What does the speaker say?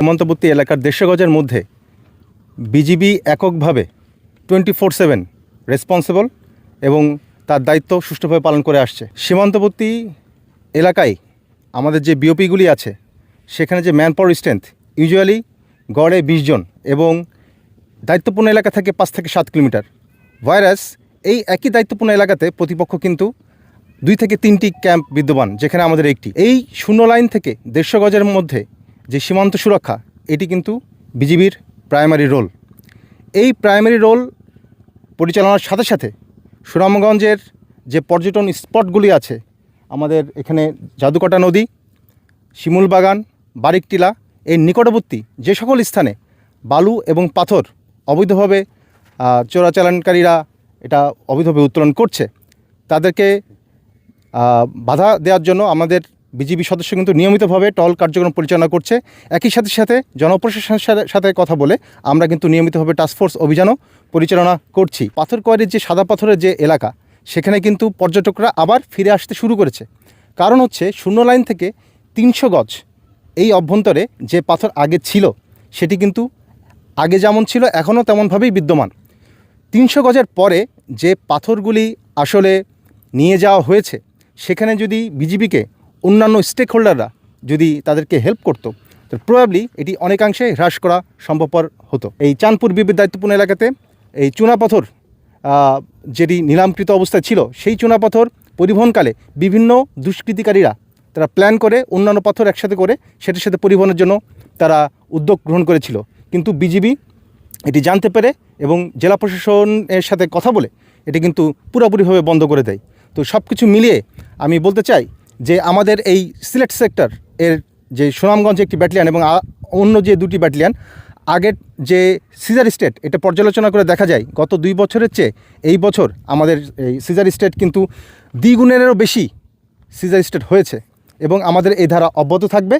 সীমান্তবর্তী এলাকার দেড়শো গজের মধ্যে বিজিবি এককভাবে টোয়েন্টি ফোর সেভেন রেসপন্সিবল এবং তার দায়িত্ব সুষ্ঠুভাবে পালন করে আসছে। সীমান্তবর্তী এলাকায় আমাদের যে বিওপিগুলি আছে, সেখানে যে ম্যান পাওয়ার স্ট্রেংথ, ইউজুয়ালি গড়ে বিশ জন এবং দায়িত্বপূর্ণ এলাকা থেকে পাঁচ থেকে সাত কিলোমিটার। ভাইরাস এই একই দায়িত্বপূর্ণ এলাকাতে প্রতিপক্ষ কিন্তু দুই থেকে তিনটি ক্যাম্প বিদ্যমান, যেখানে আমাদের একটি। এই শূন্য লাইন থেকে দেড়শো গজের মধ্যে যে সীমান্ত সুরক্ষা, এটি কিন্তু বিজিবির প্রাইমারি রোল এই প্রাইমারি রোল পরিচালনার সাথে সাথে সুনামগঞ্জের যে পর্যটন স্পটগুলি আছে, আমাদের এখানে জাদুকাটা নদী, শিমুল বাগান, বারিকটিলা, এর নিকটবর্তী যে সকল স্থানে বালু এবং পাথর অবৈধভাবে চোরাচালানকারীরা এটা অবৈধভাবে উত্তোলন করছে, তাদেরকে বাধা দেওয়ার জন্য আমাদের বিজিবি সদস্য কিন্তু নিয়মিতভাবে টল কার্যক্রম পরিচালনা করছে। একই সাথে সাথে জনপ্রশাসনের সাথে- কথা বলে আমরা কিন্তু নিয়মিতভাবে টাস্কফোর্স অভিযানও পরিচালনা করছি। পাথর কোয়ারির যে সাদা পাথরের যে এলাকা, সেখানে কিন্তু পর্যটকরা আবার ফিরে আসতে শুরু করেছে। কারণ হচ্ছে শূন্য লাইন থেকে তিনশো গজ এই অভ্যন্তরে যে পাথর আগে ছিল, সেটি কিন্তু আগে যেমন ছিল, এখনও তেমনভাবেই বিদ্যমান। তিনশো গজের পরে যে পাথরগুলি আসলে নিয়ে যাওয়া হয়েছে, সেখানে যদি বিজিবিকে অন্যান্য স্টেক হোল্ডাররা যদি তাদেরকে হেল্প করতো, তো প্রবাবলি এটি অনেকাংশে হ্রাস করা সম্ভবপর হতো। এই চাঁদপুর বিবির দায়িত্বপূর্ণ এলাকাতে এই চুনাপাথর যেটি নিলামকৃত অবস্থায় ছিল, সেই চুনাপাথর পরিবহনকালে বিভিন্ন দুষ্কৃতিকারীরা তারা প্ল্যান করে অন্যান্য পাথর একসাথে করে সেটার সাথে পরিবহনের জন্য তারা উদ্যোগ গ্রহণ করেছিল। কিন্তু বিজিবি এটি জানতে পেরে এবং জেলা প্রশাসনের সাথে কথা বলে এটি কিন্তু পুরোপুরিভাবে বন্ধ করে দেয়। তো সব কিছু মিলিয়ে আমি বলতে চাই যে আমাদের এই সিলেট সেক্টর এর যে সুনামগঞ্জে একটি ব্যাটালিয়ান এবং অন্য যে দুটি ব্যাটালিয়ান, আগের যে সিজার স্টেট এটা পর্যালোচনা করে দেখা যায়, গত দুই বছরের চেয়ে এই বছর আমাদের এই সিজার স্টেট কিন্তু দ্বিগুণেরও বেশি সিজার স্টেট হয়েছে এবং আমাদের এই ধারা অব্যাহত থাকবে।